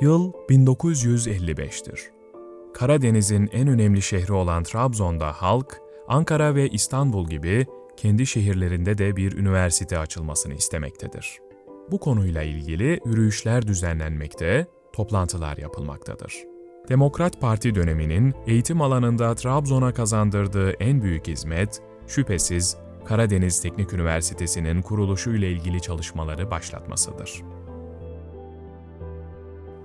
Yıl 1955'tir. Karadeniz'in en önemli şehri olan Trabzon'da halk, Ankara ve İstanbul gibi kendi şehirlerinde de bir üniversite açılmasını istemektedir. Bu konuyla ilgili yürüyüşler düzenlenmekte, toplantılar yapılmaktadır. Demokrat Parti döneminin eğitim alanında Trabzon'a kazandırdığı en büyük hizmet, şüphesiz Karadeniz Teknik Üniversitesi'nin kuruluşu ile ilgili çalışmaları başlatmasıdır.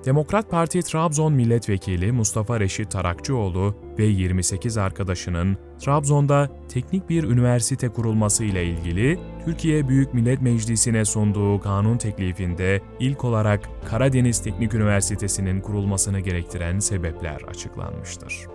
Demokrat Parti Trabzon Milletvekili Mustafa Reşit Tarakçıoğlu ve 28 arkadaşının Trabzon'da teknik bir üniversite kurulması ile ilgili Türkiye Büyük Millet Meclisi'ne sunduğu kanun teklifinde ilk olarak Karadeniz Teknik Üniversitesi'nin kurulmasını gerektiren sebepler açıklanmıştır.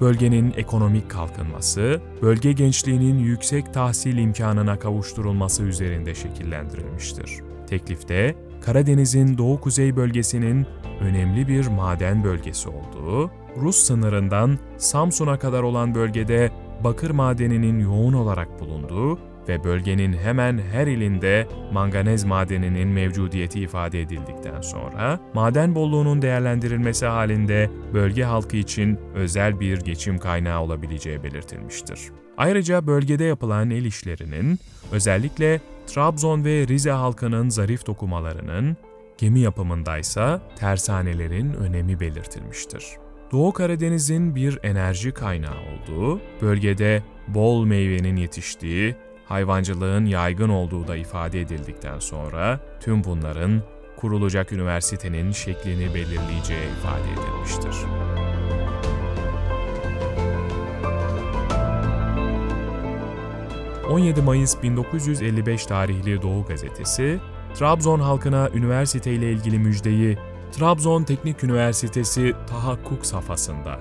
Bölgenin ekonomik kalkınması, bölge gençliğinin yüksek tahsil imkanına kavuşturulması üzerinde şekillendirilmiştir. Teklifte, Karadeniz'in doğu-kuzey bölgesinin önemli bir maden bölgesi olduğu, Rus sınırından Samsun'a kadar olan bölgede bakır madeninin yoğun olarak bulunduğu ve bölgenin hemen her ilinde manganez madeninin mevcudiyeti ifade edildikten sonra, maden bolluğunun değerlendirilmesi halinde bölge halkı için özel bir geçim kaynağı olabileceği belirtilmiştir. Ayrıca bölgede yapılan el işlerinin, özellikle Trabzon ve Rize halkının zarif dokumalarının, gemi yapımındaysa tersanelerin önemi belirtilmiştir. Doğu Karadeniz'in bir enerji kaynağı olduğu, bölgede bol meyvenin yetiştiği, hayvancılığın yaygın olduğu da ifade edildikten sonra tüm bunların kurulacak üniversitenin şeklini belirleyeceği ifade edilmiştir. 17 Mayıs 1955 tarihli Doğu Gazetesi, Trabzon halkına üniversite ile ilgili müjdeyi Trabzon Teknik Üniversitesi tahakkuk safhasında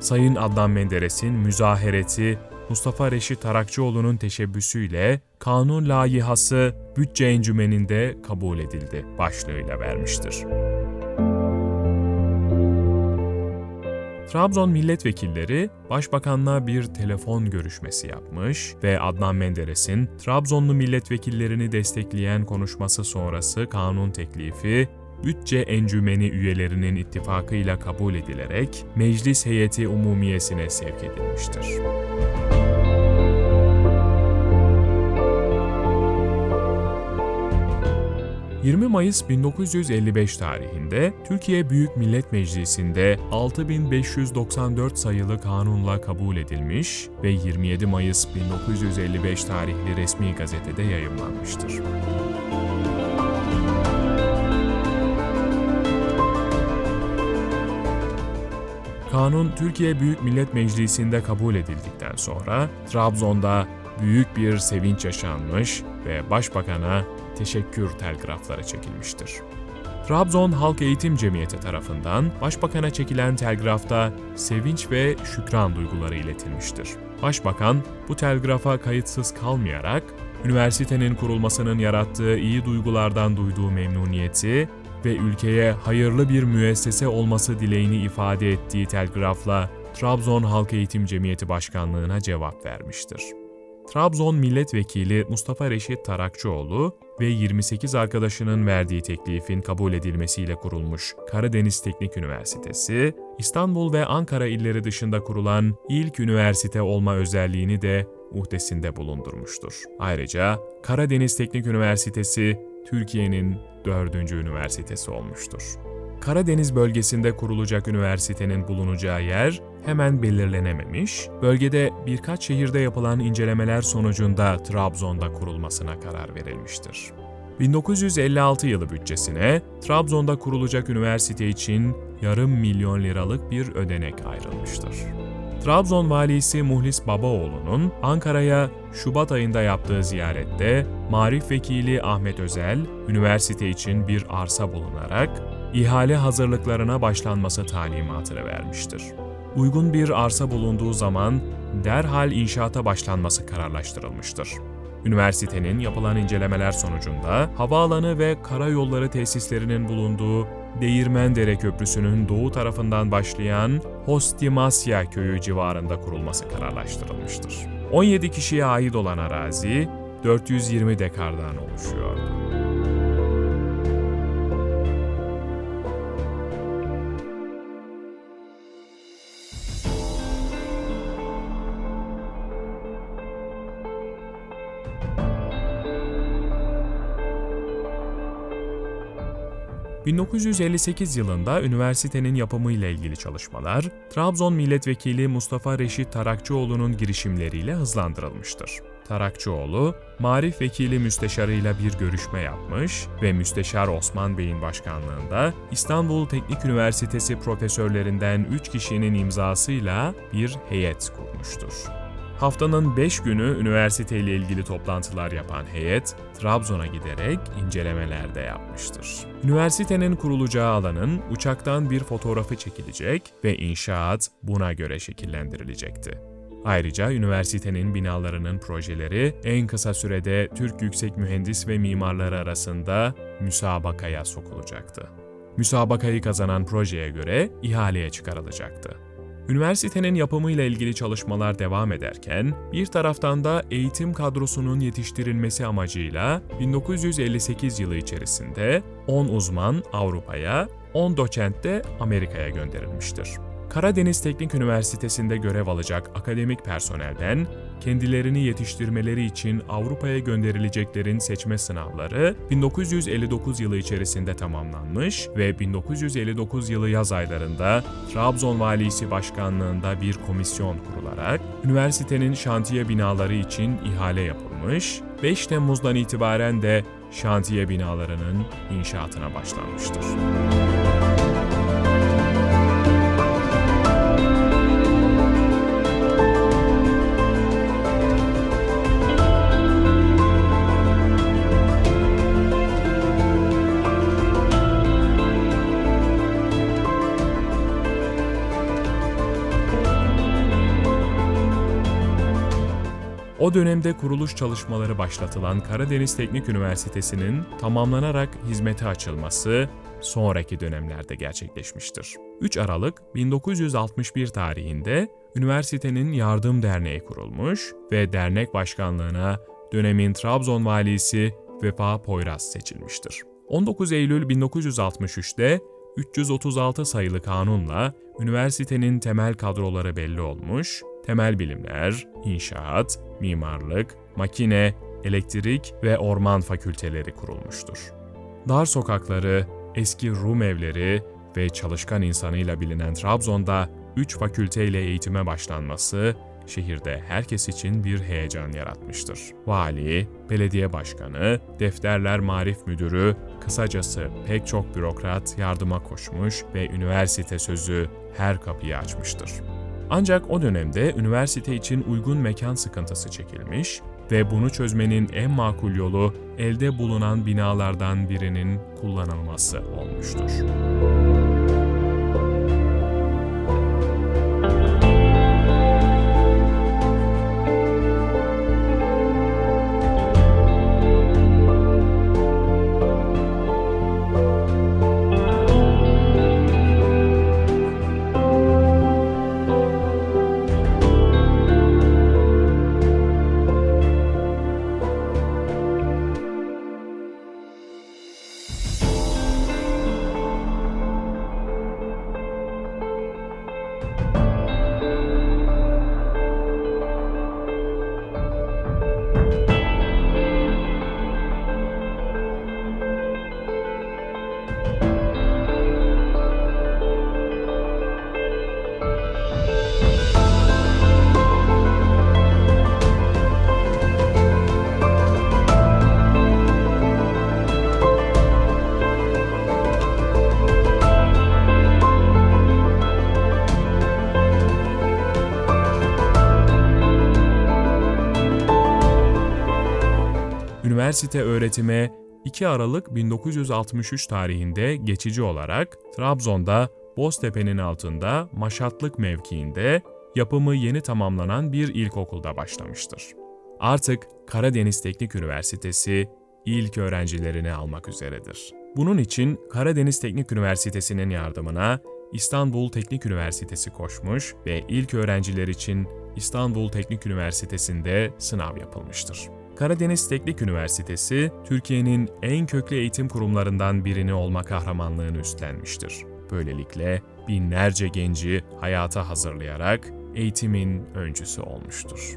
Sayın Adnan Menderes'in müzahereti Mustafa Reşit Tarakçıoğlu'nun teşebbüsüyle kanun layihası bütçe encümeninde kabul edildi başlığıyla vermiştir. Trabzon milletvekilleri başbakanla bir telefon görüşmesi yapmış ve Adnan Menderes'in Trabzonlu milletvekillerini destekleyen konuşması sonrası kanun teklifi bütçe encümeni üyelerinin ittifakıyla kabul edilerek meclis heyeti umumiyesine sevk edilmiştir. 20 Mayıs 1955 tarihinde Türkiye Büyük Millet Meclisi'nde 6594 sayılı kanunla kabul edilmiş ve 27 Mayıs 1955 tarihli resmi gazetede yayımlanmıştır. Kanun Türkiye Büyük Millet Meclisi'nde kabul edildikten sonra Trabzon'da büyük bir sevinç yaşanmış ve Başbakan'a teşekkür telgrafları çekilmiştir. Trabzon Halk Eğitim Cemiyeti tarafından Başbakan'a çekilen telgrafta sevinç ve şükran duyguları iletilmiştir. Başbakan bu telgrafa kayıtsız kalmayarak üniversitenin kurulmasının yarattığı iyi duygulardan duyduğu memnuniyeti ve ülkeye hayırlı bir müessese olması dileğini ifade ettiği telgrafla Trabzon Halk Eğitim Cemiyeti Başkanlığı'na cevap vermiştir. Trabzon Milletvekili Mustafa Reşit Tarakçıoğlu ve 28 arkadaşının verdiği teklifin kabul edilmesiyle kurulmuş Karadeniz Teknik Üniversitesi, İstanbul ve Ankara illeri dışında kurulan ilk üniversite olma özelliğini de uhdesinde bulundurmuştur. Ayrıca Karadeniz Teknik Üniversitesi Türkiye'nin dördüncü üniversitesi olmuştur. Karadeniz bölgesinde kurulacak üniversitenin bulunacağı yer hemen belirlenememiş, bölgede birkaç şehirde yapılan incelemeler sonucunda Trabzon'da kurulmasına karar verilmiştir. 1956 yılı bütçesine Trabzon'da kurulacak üniversite için yarım milyon liralık bir ödenek ayrılmıştır. Trabzon valisi Muhlis Babaoğlu'nun Ankara'ya Şubat ayında yaptığı ziyarette Marif Vekili Ahmet Özel, üniversite için bir arsa bulunarak ihale hazırlıklarına başlanması talimatını vermiştir. Uygun bir arsa bulunduğu zaman derhal inşaata başlanması kararlaştırılmıştır. Üniversitenin yapılan incelemeler sonucunda havaalanı ve karayolları tesislerinin bulunduğu Değirmendere Köprüsü'nün doğu tarafından başlayan Hostimasya köyü civarında kurulması kararlaştırılmıştır. 17 kişiye ait olan arazi 420 dekardan oluşuyordu. 1958 yılında üniversitenin yapımıyla ilgili çalışmalar, Trabzon Milletvekili Mustafa Reşit Tarakçıoğlu'nun girişimleriyle hızlandırılmıştır. Tarakçıoğlu, Marif Vekili Müsteşarıyla bir görüşme yapmış ve Müsteşar Osman Bey'in başkanlığında İstanbul Teknik Üniversitesi profesörlerinden 3 kişinin imzasıyla bir heyet kurmuştur. Haftanın 5 günü üniversiteyle ilgili toplantılar yapan heyet, Trabzon'a giderek incelemeler de yapmıştır. Üniversitenin kurulacağı alanın uçaktan bir fotoğrafı çekilecek ve inşaat buna göre şekillendirilecekti. Ayrıca üniversitenin binalarının projeleri en kısa sürede Türk yüksek mühendis ve mimarları arasında müsabakaya sokulacaktı. Müsabakayı kazanan projeye göre ihaleye çıkarılacaktı. Üniversitenin yapımıyla ilgili çalışmalar devam ederken, bir taraftan da eğitim kadrosunun yetiştirilmesi amacıyla 1958 yılı içerisinde 10 uzman Avrupa'ya, 10 doçent de Amerika'ya gönderilmiştir. Karadeniz Teknik Üniversitesi'nde görev alacak akademik personelden kendilerini yetiştirmeleri için Avrupa'ya gönderileceklerin seçme sınavları 1959 yılı içerisinde tamamlanmış ve 1959 yılı yaz aylarında Trabzon Valisi Başkanlığında bir komisyon kurularak üniversitenin şantiye binaları için ihale yapılmış, 5 Temmuz'dan itibaren de şantiye binalarının inşaatına başlanmıştır. O dönemde kuruluş çalışmaları başlatılan Karadeniz Teknik Üniversitesi'nin tamamlanarak hizmete açılması sonraki dönemlerde gerçekleşmiştir. 3 Aralık 1961 tarihinde üniversitenin Yardım Derneği kurulmuş ve dernek başkanlığına dönemin Trabzon valisi Vefa Poyraz seçilmiştir. 19 Eylül 1963'te 336 sayılı kanunla üniversitenin temel kadroları belli olmuş, temel bilimler, inşaat, mimarlık, makine, elektrik ve orman fakülteleri kurulmuştur. Dar sokakları, eski Rum evleri ve çalışkan insanıyla bilinen Trabzon'da 3 fakülteyle eğitime başlanması şehirde herkes için bir heyecan yaratmıştır. Vali, belediye başkanı, defterler marif müdürü, kısacası pek çok bürokrat yardıma koşmuş ve üniversite sözü her kapıyı açmıştır. Ancak o dönemde üniversite için uygun mekan sıkıntısı çekilmiş ve bunu çözmenin en makul yolu elde bulunan binalardan birinin kullanılması olmuştur. Üniversite öğretime 2 Aralık 1963 tarihinde geçici olarak Trabzon'da Boztepe'nin altında Maşatlık mevkiinde yapımı yeni tamamlanan bir ilkokulda başlamıştır. Artık Karadeniz Teknik Üniversitesi ilk öğrencilerini almak üzeredir. Bunun için Karadeniz Teknik Üniversitesi'nin yardımına İstanbul Teknik Üniversitesi koşmuş ve ilk öğrenciler için İstanbul Teknik Üniversitesi'nde sınav yapılmıştır. Karadeniz Teknik Üniversitesi, Türkiye'nin en köklü eğitim kurumlarından birini olma kahramanlığını üstlenmiştir. Böylelikle binlerce genci hayata hazırlayarak eğitimin öncüsü olmuştur.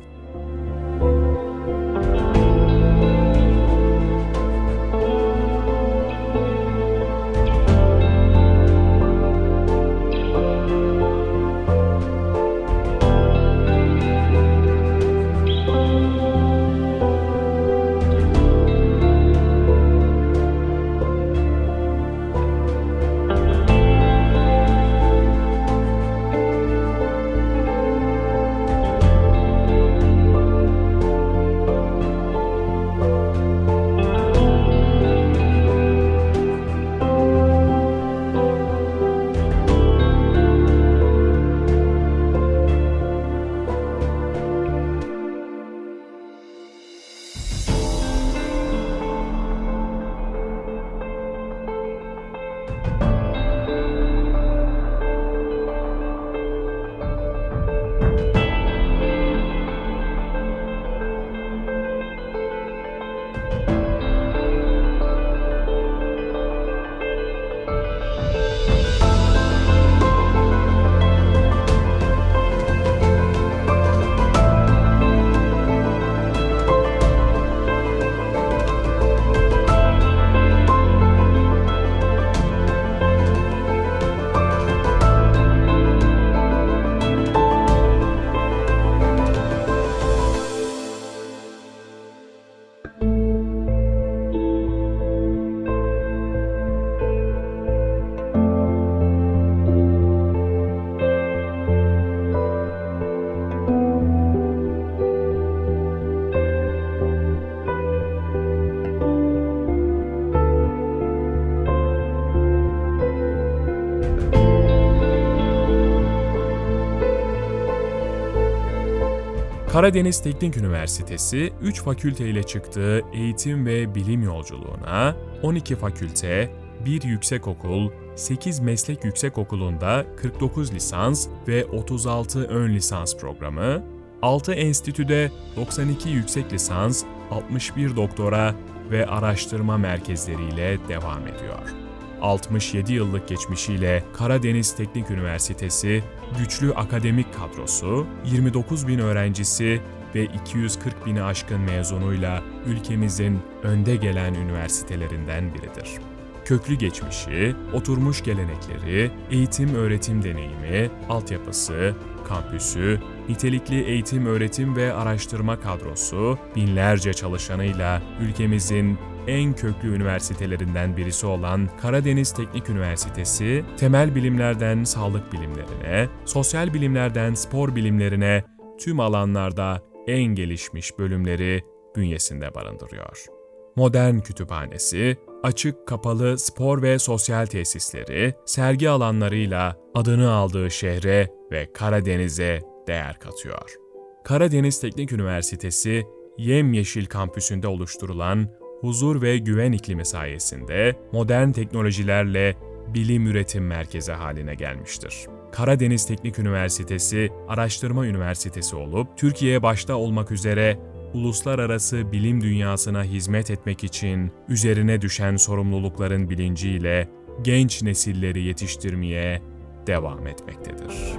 Karadeniz Teknik Üniversitesi 3 fakülte ile çıktığı eğitim ve bilim yolculuğuna 12 fakülte, 1 yüksekokul, 8 meslek yüksekokulunda 49 lisans ve 36 ön lisans programı, 6 enstitüde 92 yüksek lisans, 61 doktora ve araştırma merkezleriyle devam ediyor. 67 yıllık geçmişiyle Karadeniz Teknik Üniversitesi güçlü akademik kadrosu, 29 bin öğrencisi ve 240 bini aşkın mezunuyla ülkemizin önde gelen üniversitelerinden biridir. Köklü geçmişi, oturmuş gelenekleri, eğitim öğretim deneyimi, altyapısı, kampüsü, nitelikli eğitim öğretim ve araştırma kadrosu, binlerce çalışanıyla ülkemizin en köklü üniversitelerinden birisi olan Karadeniz Teknik Üniversitesi, temel bilimlerden sağlık bilimlerine, sosyal bilimlerden spor bilimlerine tüm alanlarda en gelişmiş bölümleri bünyesinde barındırıyor. Modern kütüphanesi, açık kapalı spor ve sosyal tesisleri, sergi alanlarıyla adını aldığı şehre ve Karadeniz'e değer katıyor. Karadeniz Teknik Üniversitesi, yemyeşil kampüsünde oluşturulan huzur ve güven iklimi sayesinde modern teknolojilerle bilim üretim merkezi haline gelmiştir. Karadeniz Teknik Üniversitesi, araştırma üniversitesi olup Türkiye başta olmak üzere uluslararası bilim dünyasına hizmet etmek için üzerine düşen sorumlulukların bilinciyle genç nesilleri yetiştirmeye devam etmektedir.